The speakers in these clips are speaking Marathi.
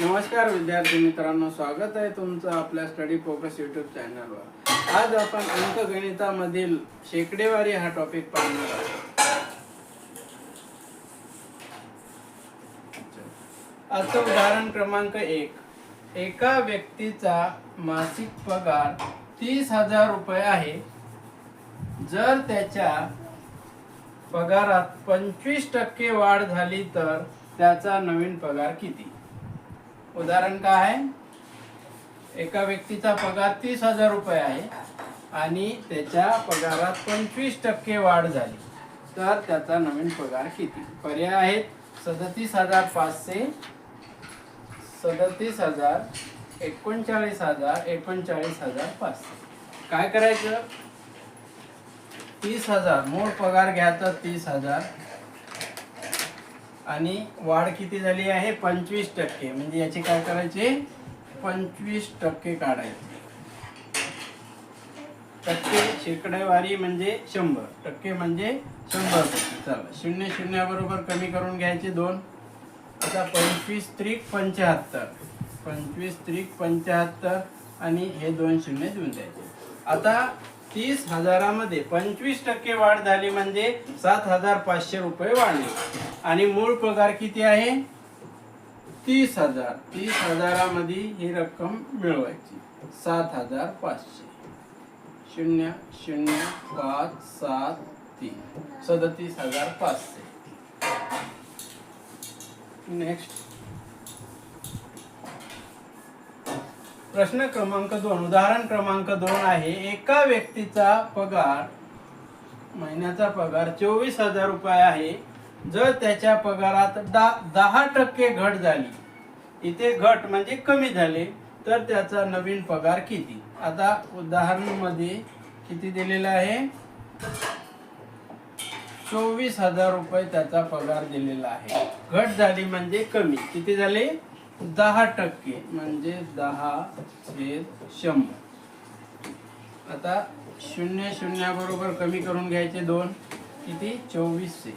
नमस्कार विद्यार्थी मित्रांनो स्वागत आहे तुमचं आपल्या स्टडी प्रोग्रेस युट्यूब चॅनलवर आज आपण अंकगणितामधील शेकडेवारी हा टॉपिक पाहणार आहोत. आजचं उदाहरण क्रमांक एक. एका व्यक्तीचा मासिक पगार तीस हजार रुपये आहे. जर त्याच्या पगारात पंचवीस टक्के वाढ झाली तर त्याचा नवीन पगार किती? उदाहरण काय आहे? एका व्यक्तीचा पगार तीस हजार रुपये आहे आणि त्याच्या पगारात पंचवीस टक्के वाढ झाली. तर त्याचा नवीन पगार किती? पर्याय आहेत सदतीस हजार पाचशे सदतीस हजार एकोणचाळीस हजार एकोणचाळीस हजार पाचशे. काय करायचं? तीस हजार. मूळ पगार घ्यायचा तीस हजार. आणि वाढ किती झाली आहे? पंचवीस टक्के. म्हणजे याचे काय करायचे? पंचवीस टक्के काढायचे. टक्के शेकडेवारी म्हणजे शंभर. टक्के म्हणजे शंभर टक्के. चला. शून्य शून्याबरोबर कमी करून घ्यायचे दोन. आता पंचवीस त्रिक पंच्याहत्तर. पंचवीस त्रिक पंच्याहत्तर आणि हे दोन शून्य देऊन द्यायचे. आता तीस हजारामध्ये पंचवीस टक्के वाढ झाली म्हणजे सात हजार पाचशे रुपये वाढले. आणि मूळ पगार किती आहे? तीस हजार. तीस हजारामध्ये ही रक्कम मिळवायची. सात हजार पाचशे. शून्य शून्य पाच सात तीन. सदतीस हजार पाचशे. नेक्स्ट प्रश्न क्रमांक दोन उदाहरण क्रमांक दोन आहे एका व्यक्तीचा पगार महिन्याचा पगार चोवीस हजार रुपये आहे. जर त्याच्या पगारात दा दहा टक्के घट झाली इथे घट म्हणजे कमी झाले तर त्याचा नवीन पगार किती? आता उदाहरणामध्ये किती दिलेला आहे? चोवीस हजार रुपये त्याचा पगार दिलेला आहे. घट झाली म्हणजे कमी. किती झाले? दहा टक्के म्हणजे दहा छेद शंभर. आता शून्य शून्याबरोबर कमी करून घ्यायचे दोन किती? चोवीसशे.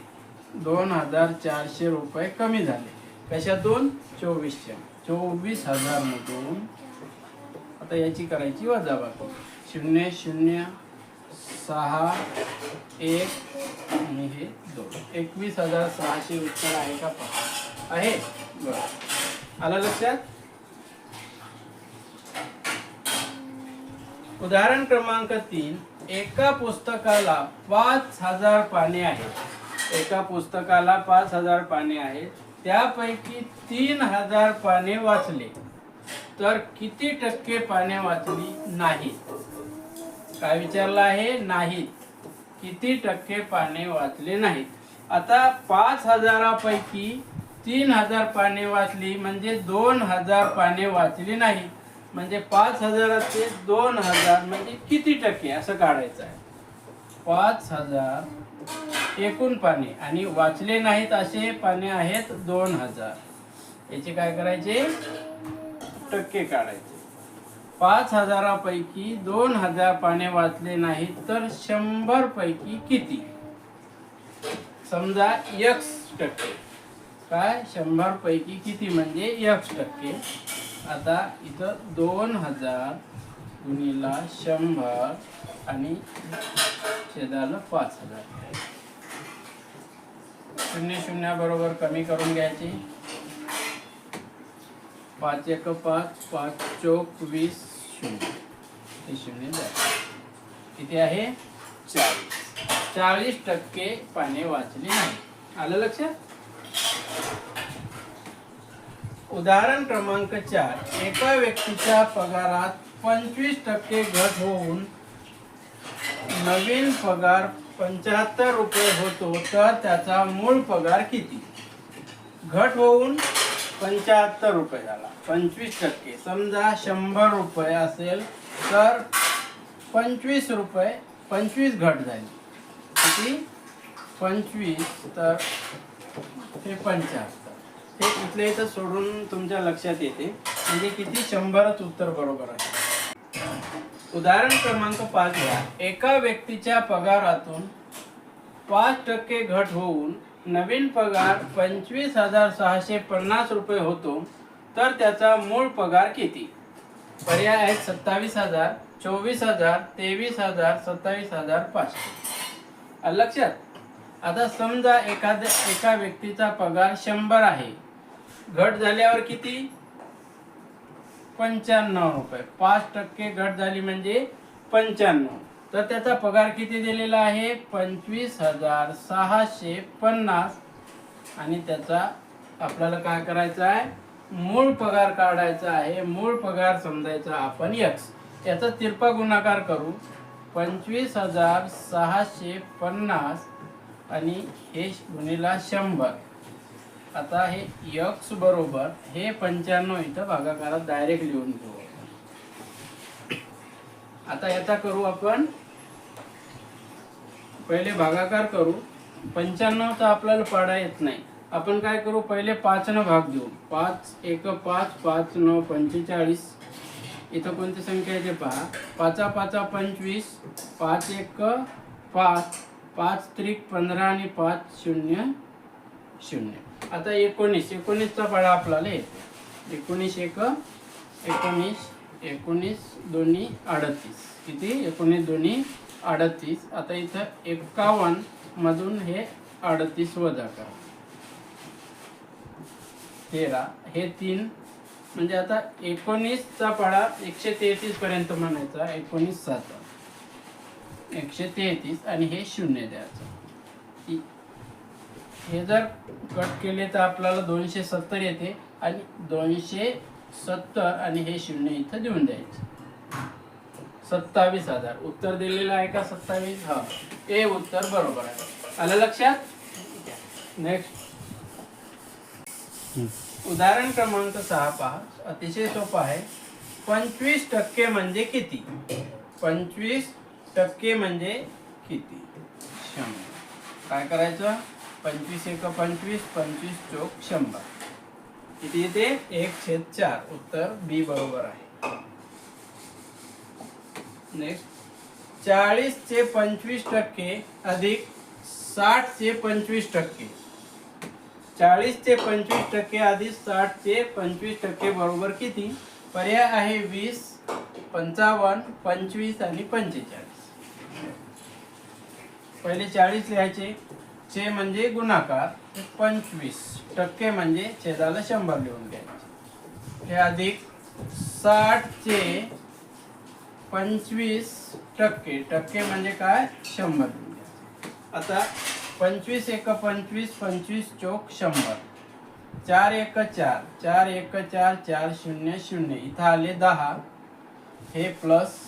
दोन हजार चारशे रुपये कमी झाले. कशातून चोवीसशे. चोवीस हजार मधून आता याची करायची वजाबाकी. शून्य शून्य सहा एक आणि हे दोन. एकवीस हजार सहाशे उत्तर आहे का? पहा आहे. बरं. आलं लक्षात? उदाहरण क्रमांक तीन एका पुस्तकाला पाच हजार पाने आहेत. एका पुस्तकाला पाच हजार पाने आहेत. त्यापैकी तीन हजार पाने वाचले. तर किती टक्के पाने वाचली? नाही काय विचारलं आहे? नाहीत. किती टक्के पाने वाचले नाहीत? आता पाच हजारापैकी तीन हजार पाने वाचली म्हणजे दोन हजार पाने वाचली नाही. म्हणजे पाच हजाराचे दोन हजार म्हणजे किती टक्के असं काढायचं आहे? पाच हजार एकूण पाने. आणि वाचले नाहीत असे पाने आहेत दोन हजार. याचे काय करायचे? टक्के काढायचे. पाच हजारापैकी दोन हजार पाने वाचले नाहीत तर शंभर पैकी किती? समजा यक्स टक्के. काय? शंभर पैकी किती म्हणजे यक्स टक्के? आता इथं दोन हजार गुणिला शंभर आणि छेदाला पाच हजार. शून्य शून्य बरोबर कमी करून घ्यायचे. पाच एक पाच पाच चौक वीस शून्य. हे शून्य किती आहे? चाळीस. चाळीस टक्के पाने वाचली नाही. आलं लक्षात? उदाहरण क्रमांक चार. एका व्यक्तीच्या पगारात पंचवीस टक्के घट होऊन नवीन पगार पंच्याहत्तर रुपये होतो तर त्याचा मूळ पगार किती? घट होऊन पंच्याहत्तर रुपये झाला. पंचवीस टक्के. समजा शंभर रुपये असेल तर पंचवीस रुपये पंचवीस घट झाली. किती? पंचवीस तर ते पंच्याहत्तर हे इथल्या इथं सोडून तुमच्या लक्षात येते. म्हणजे किती शंभरच उत्तर बरोबर आहे. उदाहरण क्रमांक पाच घ्या. एका व्यक्तीच्या पगारातून पाच टक्के घट होऊन नवीन पगार पंचवीस हजार सहाशे पन्नास रुपये होतो तर त्याचा मूळ पगार किती? पर्याय आहेत सत्तावीस हजार चोवीस हजार तेवीस हजार सत्तावीस हजार पाचशे. लक्षात? आता समजा एखाद्या एका व्यक्तीचा पगार शंभर आहे. घट झाल्यावर किती? पंच्याण्णव रुपये. पाच टक्के घट झाली म्हणजे पंच्याण्णव. तर त्याचा पगार किती दिलेला आहे? पंचवीस हजार सहाशे पन्नास. आणि त्याचा आपल्याला काय करायचं आहे? मूळ पगार काढायचा आहे. मूळ पगार समजायचा आपण यक्स याचा तिरपा गुणाकार करू. पंचवीस हजार सहाशे पन्नास. आणि हे गुणिला शंभर. आता हे यक्स बरोबर हे पंच्याण्णव इथं भागाकारात डायरेक्ट लिहून घेऊ. आता याचा करू आपण पहिले भागाकार करू. पंच्याण्णव तर आपल्याला पाडा येत नाही. आपण काय करू पहिले पाच न भाग देऊ पाच एक पाच पाच नऊ पंचेचाळीस. इथं कोणती संख्या येते पहा. पाचा पाचा पंचवीस. पाच एक पाच. पाच त्रिक पंधरा आणि पाच शून्य शून्य. आता एकोणीस. एकोणीसचा पाडा आपल्याला येतो. एकोणीस एक एकोणीस एकोणीस दोन्ही अडतीस. किती? एकोणीस दोन्ही अडतीस. आता इथं एक्कावन्न मधून हे अडतीस वजा करा. तेरा. हे तीन. म्हणजे आता एकोणीसचा पाडा एकशे तेहतीस पर्यंत म्हणायचा. एकोणीस सात. एकशे तेहतीस आणि हे शून्य द्यायचं. हे जर कट केले तर आपल्याला दोनशे सत्तर येते आणि दोनशे सत्तर आणि हे शून्य इथं देऊन द्यायचं. सत्तावीस हजार. उत्तर दिलेलं आहे का सत्तावीस? हा. ए उत्तर बरोबर आहे. आलं लक्षात? नेक्स्ट उदाहरण क्रमांक सहा पहा. अतिशय सोपं आहे. पंचवीस टक्के म्हणजे किती? पंचवीस टक्के म्हणजे किती? शंभर. काय करायचं? पंचवीस एक पंचवीस पंचवीस चोक शंभर. किती येते? एक छेद चार. उत्तर बी बरोबर आहे. नेक्स्ट चाळीस चे पंचवीस टक्के अधिक साठ चे पंचवीस टक्के. चाळीस ते पंचवीस टक्के अधिक साठ ते पंचवीस टक्के बरोबर किती? पर्याय आहे वीस पंचावन्न पंचवीस आणि पंचेचाळीस. पहिले चाळीस लिहायचे. चे म्हणजे गुणाकार. पंचवीस. टक्के म्हणजे छेदाला शंभर लिहून घ्यायचे. हे अधिक साठ चे पंचवीस टक्के. टक्के म्हणजे काय? शंभर लिहून घ्यायचे. आता पंचवीस एक पंचवीस पंचवीस चौक शंभर. चार एक चार. चार एक चार चार शून्य शून्य. इथं आले दहा. हे प्लस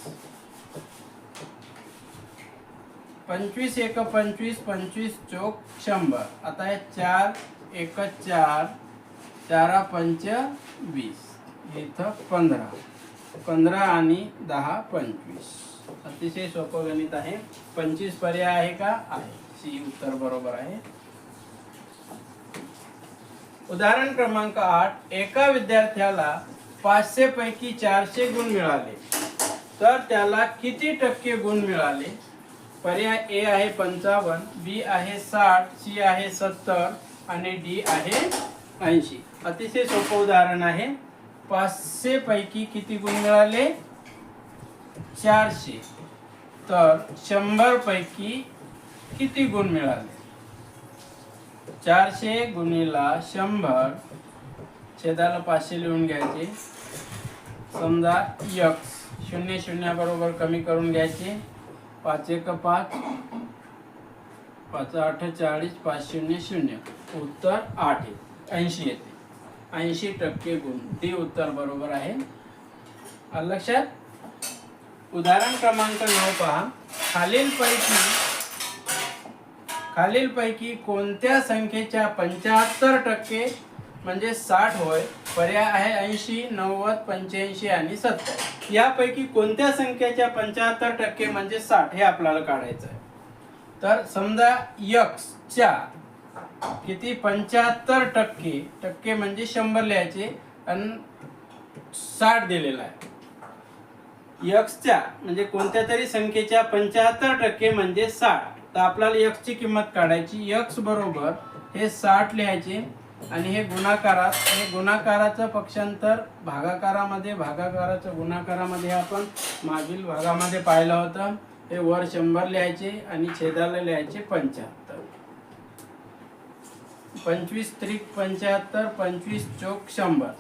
पंचवीस एक पंचवीस पंचवीस चौक शंभर. आता हे चार एक चार चारा पंच वीस. इथं पंधरा. पंधरा आणि दहा पंचवीस. अतिशय सोपं गणित आहे. पंचवीस पर्याय आहे का? आहे. सी उत्तर बरोबर आहे. उदाहरण क्रमांक आठ. एका विद्यार्थ्याला पाचशे पैकी चारशे गुण मिळाले. तर त्याला किती टक्के गुण मिळाले? पर्याय ए आहे पंचावन्न बी आहे साठ सी आहे सत्तर आणि डी आहे ऐंशी. अतिशय सोपं उदाहरण आहे. पाचशे पैकी किती गुण मिळाले? चारशे. तर शंभर पैकी किती गुण मिळाले? चारशे गुणीला शंभर. छेदाला पाचशे लिहून घ्यायचे. समजा यक्स. शून्य शून्या बरोबर कमी करून घ्यायचे. पाच एक पाच. पाच आठ चाळीस पाच शून्य शून्य. उत्तर आठ ऐंशी येते. ऐंशी टक्के गुण. डी उत्तर बरोबर आहे. लक्षात? उदाहरण क्रमांक नऊ पहा. खालीलपैकी खालीलपैकी कोणत्या संख्येच्या पंच्याहत्तर टक्के म्हणजे साठ होय पर्याय आहे ऐंशी नव्वद पंच्याऐंशी आणि सत्तर. यापैकी कोणत्या संख्येच्या पंच्याहत्तर टक्के म्हणजे साठ हे आपल्याला काढायचं आहे तर समजा यक्सच्या किती पंच्याहत्तर टक्के टक्के म्हणजे शंभर लिहायचे आणि साठ दिलेला आहे. यक्सच्या म्हणजे कोणत्या तरी संख्येच्या पंच्याहत्तर टक्के म्हणजे साठ. तर आपल्याला यक्सची किंमत काढायची. यक्स बरोबर हे साठ लिहायचे. आणि हे गुणाकारात हे गुणाकाराचं पक्षांतर भागाकारामध्ये भागाकाराचं गुणाकारामध्ये आपण मागील भागामध्ये पाहिलं होतं. हे वर शंभर लिहायचे आणि छेदाला लिहायचे पंच्याहत्तर. पंचवीस त्रिक पंच्याहत्तर पंचवीस चौक शंभर.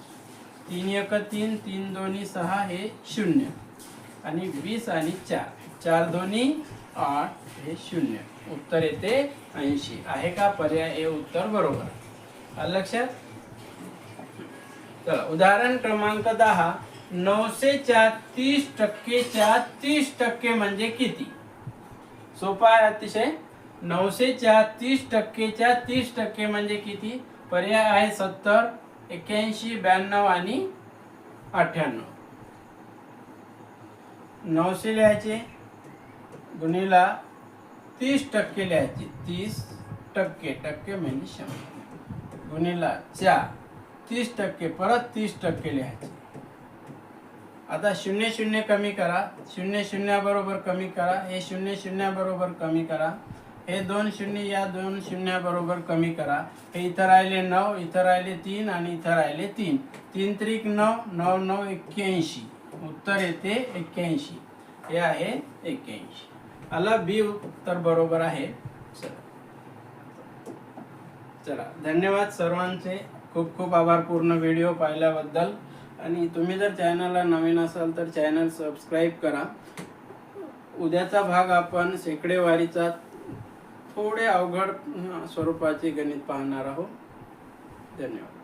तीन एक तीन तीन दोन्ही सहा हे शून्य. आणि वीस आणि चार. चार दोन्ही आठ हे शून्य. उत्तर येते ऐंशी. आहे का पर्याय? हे उत्तर बरोबर. लक्षात? चला उदाहरण क्रमांक दहा नऊशेच्या तीस टक्केच्या तीस टक्के म्हणजे किती? सोपा आहे अतिशय. नऊशेच्या तीस टक्केच्या तीस टक्के म्हणजे किती? पर्याय आहे सत्तर एक्क्याऐंशी ब्याण्णव आणि अठ्ठ्याण्णव. नऊशे लिहायचे गुणीला तीस टक्के लिहायचे तीस टक्के टक्के म्हणजे शंभर. गुणिला चार तीस टक्के परत तीस टक्के लिहायचे. आता शून्य शून्य कमी करा शून्य शून्याबरोबर कमी करा हे शून्य शून्याबरोबर कमी करा हे दोन शून्य या दोन शून्याबरोबर कमी करा हे इथं राहिले नऊ इथं राहिले तीन आणि इथं राहिले तीन. तीन त्रिक नऊ नऊ नऊ एक्क्याऐंशी. उत्तर येते एक्क्याऐंशी. हे आहे एक्क्याऐंशी. आला बी उत्तर बरोबर आहे. चला धन्यवाद सर्वांचे. खूप खूप आभार पूर्ण व्हिडिओ पाहिल्याबद्दल. आणि तुम्ही जर चॅनलला नवीन असाल तर चॅनल सबस्क्राईब करा. उद्याचा भाग आपण शेकडेवारीचा थोडे अवघड स्वरूपाचे गणित पाहणार आहोत. धन्यवाद.